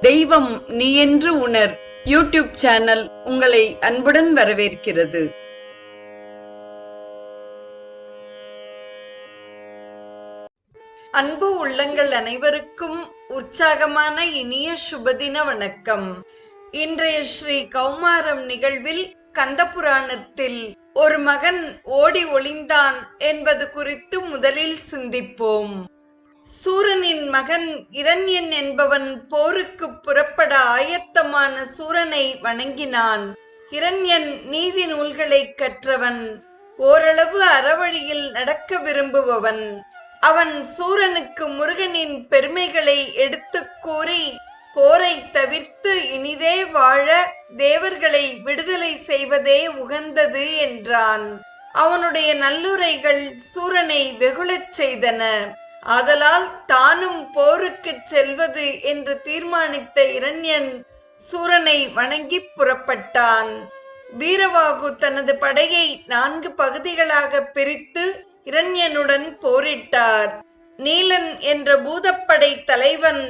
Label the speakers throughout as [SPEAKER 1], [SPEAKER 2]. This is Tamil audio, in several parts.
[SPEAKER 1] தெய்வம் நீ என்று உணர். யூடியூப் சேனல் உங்களை அன்புடன் வரவேற்கிறது. அன்பு உள்ளங்கள் அனைவருக்கும் உற்சாகமான இனிய சுபதின வணக்கம். இன்றைய ஸ்ரீ கௌமாரம் நிகழ்வில் கந்தபுராணத்தில் ஒரு மகன் ஓடி ஒளிந்தான் என்பது குறித்து முதலில் சிந்திப்போம். சூரனின் மகன் இரண்யன் என்பவன் போருக்கு புறப்பட ஆயத்தமான சூரனை வணங்கினான். இரண்யன் நீதி நூல்களை கற்றவன் ஓரளவு அறவழியில் நடக்க விரும்புபவன். அவன் சூரனுக்கு முருகனின் பெருமைகளை எடுத்துக் கூறி போரை தவிர்த்து இனிதே வாழ தேவர்களை விடுதலை செய்வதே உகந்தது என்றான். அவனுடைய நல்லுரைகள் சூரனை வெகுளச் செய்தன. ஆதலால் தானும் போருக்குச் செல்வது என்று தீர்மானித்த இரண்யன் சூரனை வணங்கி புறப்பட்டான். வீரவாகு தனது படையை நான்கு பகுதிகளாக பிரித்து இரண்யனுடன் போரிட்டார். நீலன் என்ற பூதப்படை தலைவன்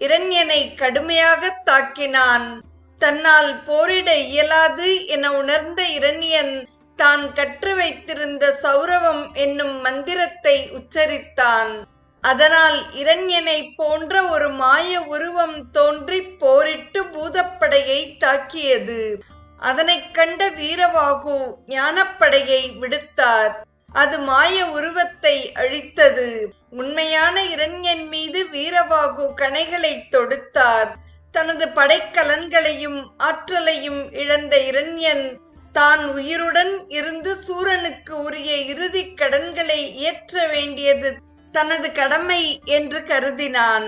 [SPEAKER 1] இரண்யனை கடுமையாக தாக்கினான். தன்னால் போரிட இயலாது என உணர்ந்த இரண்யன் தான் கற்று வைத்திருந்த சௌரவம் என்னும் மந்திரத்தை உச்சரித்தான். அதனால் இரண்யனை போன்ற ஒரு மாய உருவம் தோன்றி போரிட்டு பூதப்படையை தாக்கியது. அதனைக் கண்ட வீரவாகு ஞானப்படையை விடுத்தார். அது மாய உருவத்தை அழித்தது. உண்மையான இரண்யன் மீது வீரவாகு கணைகளை தொடுத்தார். தனது படைக்கலன்களையும் ஆற்றலையும் இழந்த இரண்யன் தான் உயிருடன் இருந்து சூரனுக்கு உரிய இறுதி கடன்களை இயற்ற வேண்டியது தனது கடமை என்று கருதினான்.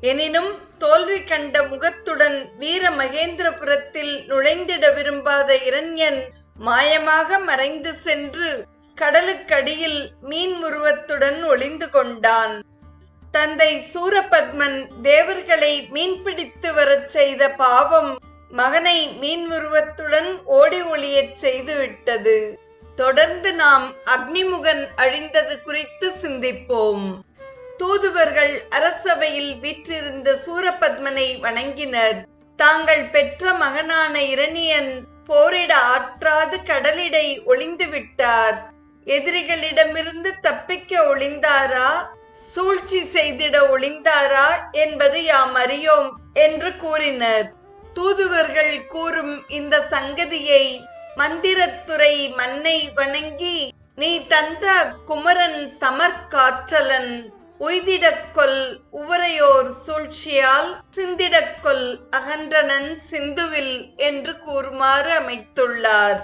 [SPEAKER 1] எனினும் தோல்வி கண்ட முகத்துடன் வீர மகேந்திரபுரத்தில் நுழைந்திட விரும்பாத இரண்யன் மாயமாக மறைந்து சென்று கடலுக்கடியில் மீன் உருவத்துடன் ஒளிந்து கொண்டான். தந்தை சூரபத்மன் தேவர்களை மீன்பிடித்து வரச் செய்த பாவம் மகனை மீன் உருவத்துடன் ஓடி ஒளியச் செய்துவிட்டது தொடர்ந்து நாம் அக்னிமுகன் அழிந்தது குறித்து சிந்திப்போம். தூதுவர்கள் அரசவையில் வீற்றிருந்த சூரபத்மனை வணங்கினர். தாங்கள் பெற்ற மகனான இரணியன் போரிட ஆற்றாது கடலிடை ஒளிந்து விட்டார். எதிரிகளிடமிருந்து தப்பிக்க ஒளிந்தாரா? சூழ்ச்சி செய்திட ஒளிந்தாரா? என்பது யாம் அறியோம் என்று கூறினர். தூதுவர்கள் கூறும் இந்த சங்கதியை மந்திரத்துறை மன்னை வணங்கி நீ தந்த குமரன் சமர்காற்றலன் உய்திடக்கொல் உவரையோர் சூழ்ச்சியால் சிந்திடக்கொல் அகன்றனன் சிந்துவில் என்று கூறுமாறு அமைத்துள்ளார்.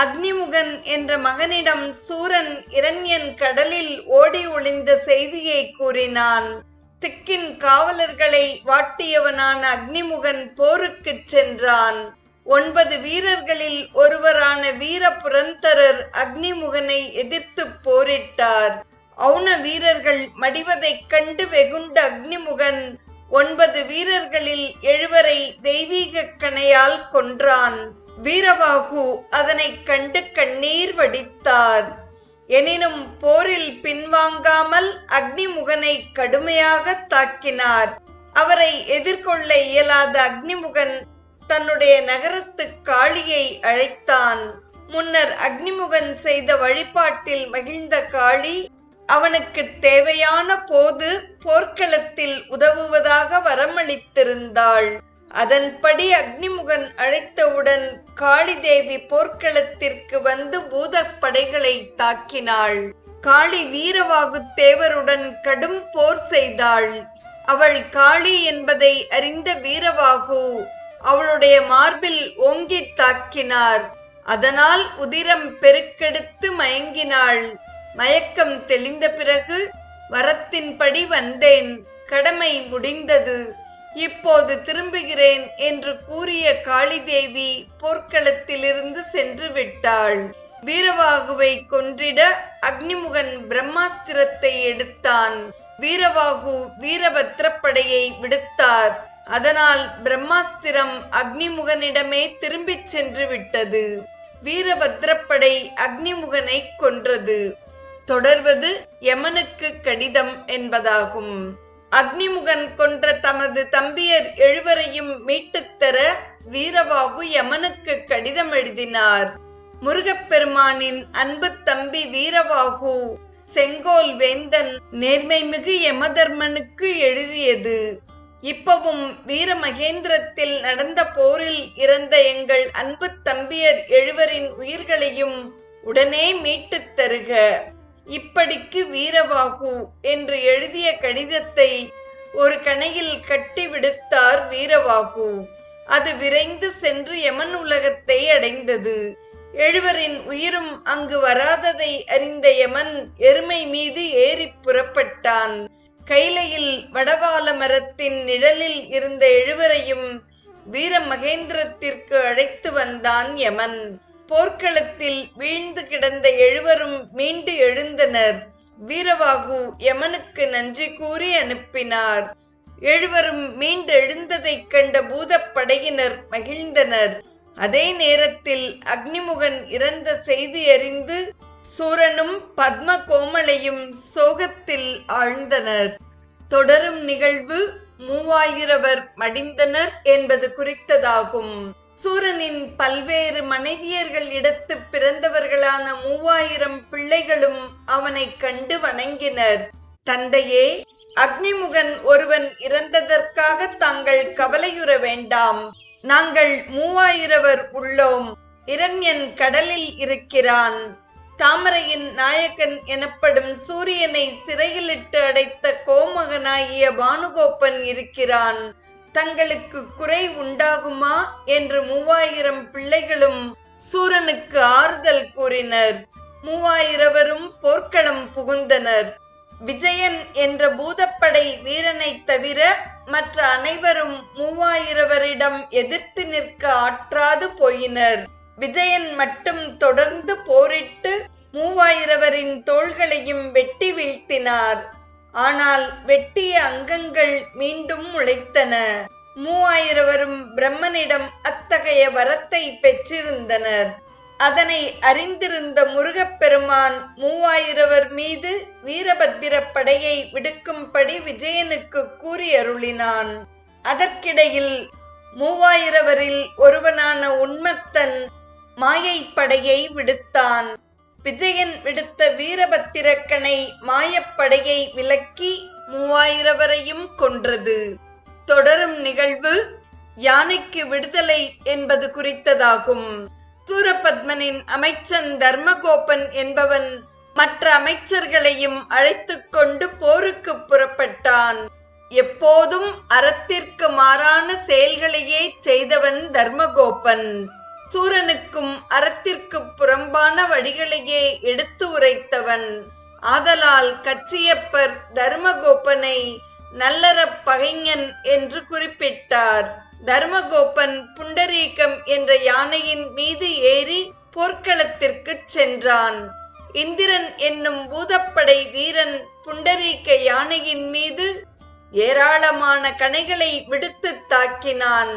[SPEAKER 1] அக்னிமுகன் என்ற மகனிடம் சூரன் இரண்யன் கடலில் ஓடி ஒளிந்த செய்தியை கூறினான். திக்கின் காவலர்களை வாட்டியவனான அக்னிமுகன் போருக்குச் சென்றான். ஒன்பது வீரர்களில் ஒருவரான வீர புரந்தரர் அக்னிமுகனை எதிர்த்து போரிட்டார். அவுன வீரர்கள் மடிவதைக் கண்டு வெகுண்ட அக்னிமுகன் ஒன்பது வீரர்களில் எழுவரை தெய்வீக கணையால் கொன்றான். வீரபாகு அதனைக் கண்டு கண்ணீர் வடித்தார். எனினும் போரில் பின்வாங்காமல் அக்னிமுகனை கடுமையாக தாக்கினார். அவரை எதிர்கொள்ள இயலாத அக்னிமுகன் தன்னுடைய நகரத்து காளியை அழைத்தான். முன்னர் அக்னிமுகன் செய்த வழிபாட்டில் மகிழ்ந்த காளி அவனுக்கு தேவையான போது போர்க்களத்தில் உதவுவதாக வரமளித்திருந்தாள். அதன்படி அக்னிமுகன் அழைத்தவுடன் காளி தேவி போர்க்களத்திற்கு வந்து பூதப் படைகளை தாக்கினாள். காளி வீரவாகு தேவருடன் கடும் போர் செய்தாள். அவள் காளி என்பதை அறிந்த வீரவாகு. அவளுடைய மார்பில் ஓங்கித் தாக்கினார். அதனால் உதிரம் பெருக்கெடுத்து மயங்கினாள். மயக்கம் தெளிந்த பிறகு வரத்தின்படி வந்தேன். கடமை முடிந்தது. இப்போது திரும்புகிறேன் என்று கூறிய காளிதேவி போர்க்களத்திலிருந்து சென்று விட்டாள். வீரவாகுவை கொன்றிட அக்னிமுகன் பிரம்மாஸ்திரத்தை எடுத்தான். வீரவாகு வீரபத்ரப்படையை விடுத்தார். அதனால் பிரம்மாஸ்திரம் அக்னிமுகனிடமே திரும்பிச் சென்று விட்டது. வீரபத்ரப்படை அக்னிமுகனை கொன்றது. தொடர்வது யமனுக்கு கடிதம் என்பதாகும். அக்னிமுகன் கொன்ற தமது தம்பியர் எழுவரையும் மீட்டுத் தர வீரபாகு யமனுக்கு கடிதம் எழுதினார். முருகப்பெருமானின் அன்பு தம்பி வீரபாகு செங்கோல் வேந்தன் நேர்மைமிகு யமதர்மனுக்கு எழுதியது. இப்பவும் வீரமகேந்திரத்தில் நடந்த போரில் இறந்த எங்கள் அன்பு தம்பியர் எழுவரின் உயிர்களையும் உடனே மீட்டுத் தருக. இப்படிக்கு வீரவாகு என்று எழுதிய கடிதத்தை ஒரு கணையில் கட்டி விடுத்தார் வீரவாகு. அது விரைந்து சென்று யமன் உலகத்தை அடைந்தது. எழுவரின் உயிரும் அங்கு வராததை அறிந்த யமன் எருமை மீது ஏறி புறப்பட்டான். கைலையில் வடவால மரத்தின் நிழலில் இருந்த எழுவரையும் வீர மகேந்திரத்திற்கு அழைத்து வந்தான் யமன். போர்க்களத்தில் வீழ்ந்து கிடந்த எழுவரும் மீண்டு எழுந்தனர். வீரவாகு யமனுக்கு நன்றி கூறி அனுப்பினார். எழுவரும் மீண்டு எழுந்ததைக் கண்ட பூதப்படையினர் மகிழ்ந்தனர். அதே நேரத்தில் அக்னிமுகன் இறந்த செய்தி அறிந்து சூரனும் பத்ம கோமலையும் சோகத்தில் ஆழ்ந்தனர். தொடரும் நிகழ்வு மூவாயிரவர் மடிந்தனர் என்பது குறித்ததாகும். சூரனின் பல்வேறு மனைவியர்கள் இடத்து பிறந்தவர்களான மூவாயிரம் பிள்ளைகளும் அவனை கண்டு வணங்கினர். தந்தையே அக்னிமுகன் ஒருவன் இறந்ததற்காக தாங்கள் கவலையுற வேண்டாம். நாங்கள் மூவாயிரவர் உள்ளோம். இரண்யன் கடலில் இருக்கிறான். தாமரையின் நாயகன் எனப்படும் சூரியனை சிறையிலிட்டு அடைத்த கோமகனாகிய பானுகோப்பன் இருக்கிறான். தங்களுக்கு குறை உண்டாகுமா? என்று மூவாயிரம் பிள்ளைகளும் சூரனுக்கு ஆறுதல் கூறினர். மூவாயிரவரும் போர்க்களம் புகுந்தனர். விஜயன் என்ற பூதப்படை வீரனைத் தவிர மற்ற அனைவரும் மூவாயிரவரிடம் எதிர்த்து நிற்க ஆற்றாது போயினர். விஜயன் மட்டும் தொடர்ந்து போரிட்டு மூவாயிரவரின் தோள்களையும் வெட்டி வீழ்த்தினார். ஆனால் வெட்டிய அங்கங்கள் மீண்டும் முளைத்தன. மூவாயிரவரும் பிரம்மனிடம் அத்தகைய வரத்தை பெற்றிருந்தனர். அதனை அறிந்திருந்த முருகப்பெருமான் மூவாயிரவர் மீது வீரபத்திர படையை விடுக்கும்படி விஜயனுக்கு கூறி அருளினான் அதற்கிடையில் மூவாயிரவரில் ஒருவனான உண்மத்தன் மாயை படையை விடுத்தான். விஜயன் விடுத்த வீரபத்திரக்கனை மாயப்படையை விலக்கி மூவாயிரவரையும் கொன்றது. தொடரும் நிகழ்வு யானைக்கு விடுதலை என்பது குறித்ததாகும். சூரபத்மனின் அமைச்சன் தர்மகோபன் என்பவன் மற்ற அமைச்சர்களையும் அழைத்து கொண்டு போருக்கு புறப்பட்டான். எப்போதும் அறத்திற்கு மாறான செயல்களையே செய்தவன் தர்மகோபன். சூரனுக்கும் அறத்திற்கு புறம்பான வழிகளையே எடுத்து உரைத்தவன். ஆதலால் கச்சியப்பர் தர்மகோபனை நல்லற பகைஞன் என்று குறிப்பிட்டார். தர்மகோபன் புண்டரீகம் என்ற யானையின் மீது ஏறி போர்க்களத்திற்கு சென்றான். இந்திரன் என்னும் பூதப்படை வீரன் புண்டரீக யானையின் மீது ஏராளமான கணைகளை விடுத்து தாக்கினான்.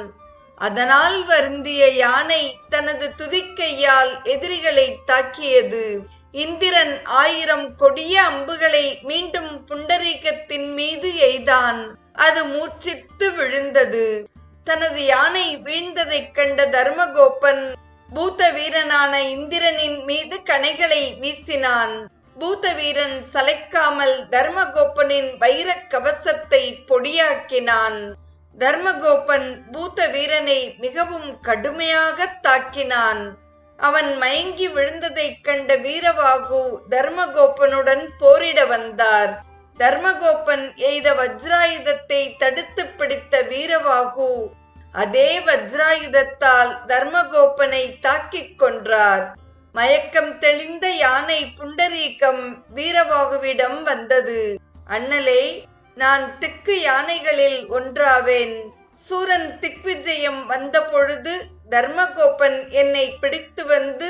[SPEAKER 1] அதனால் வருந்திய யானை தனது துதிக்கையால் எதிரிகளை தாக்கியது. இந்திரன் ஆயிரம் கொடிய அம்புகளை மீண்டும் புண்டரீகத்தின் மீது எய்தான். அது மூர்ச்சித்து விழுந்தது. தனது யானை வீழ்ந்ததைக் கண்ட தர்மகோபன் பூத்த வீரனான இந்திரனின் மீது கணைகளை வீசினான். பூத்த வீரன் சளைக்காமல் தர்மகோபனின் வைரக் கவசத்தை பொடியாக்கினான். தர்மகோபன் பூத்த வீரனை மிகவும் கடுமையாக தாக்கினான். அவன் மயங்கி விழுந்ததைக் கண்ட வீரவாகு தர்மகோபனுடன் போரிட வந்தார். தர்மகோபன் எய்த வஜ்ராயுதத்தை தடுத்து பிடித்த வீரவாகு அதே வஜ்ராயுதத்தால் தர்மகோபனை தாக்கிக் கொன்றார். மயக்கம் தெளிந்த யானை புண்டரீகம் வீரவாகுவிடம் வந்தது. அண்ணலே நான் திக்கு யானைகளில் ஒன்றாவேன். சூரன் திக்விஜயம் வந்த பொழுது தர்மகோபன் என்னை பிடித்து வந்து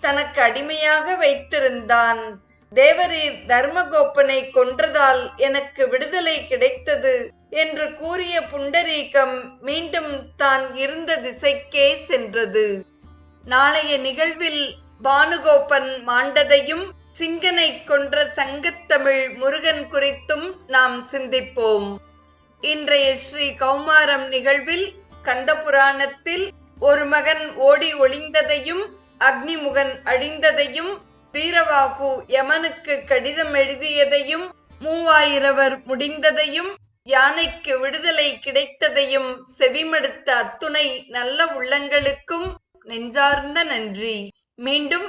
[SPEAKER 1] தனக்கு அடிமையாக வைத்திருந்தான். தேவரீர் தர்மகோப்பனை கொன்றதால் எனக்கு விடுதலை கிடைத்தது என்று கூறிய புண்டரீகம் மீண்டும் தான் இருந்த திசைக்கே சென்றது. நாளைய நிகழ்வில் பானுகோபன் மாண்டதையும் சிங்கனை கொன்ற சங்கத்தமிழ் முருகன் குறித்தும் நாம் சிந்திப்போம். இன்றைய ஸ்ரீ கௌமாரம் நிகழ்வில் கந்த புராணத்தில் ஒரு மகன் ஓடி ஒளிந்ததையும் அக்னிமுகன் அழிந்ததையும் வீரவாகு யமனுக்கு கடிதம் எழுதியதையும் மூவாயிரவர் முடிந்ததையும் யானைக்கு விடுதலை கிடைத்ததையும் செவிமடுத்த அத்துணை நல்ல உள்ளங்களுக்கும் நெஞ்சார்ந்த நன்றி. மீண்டும்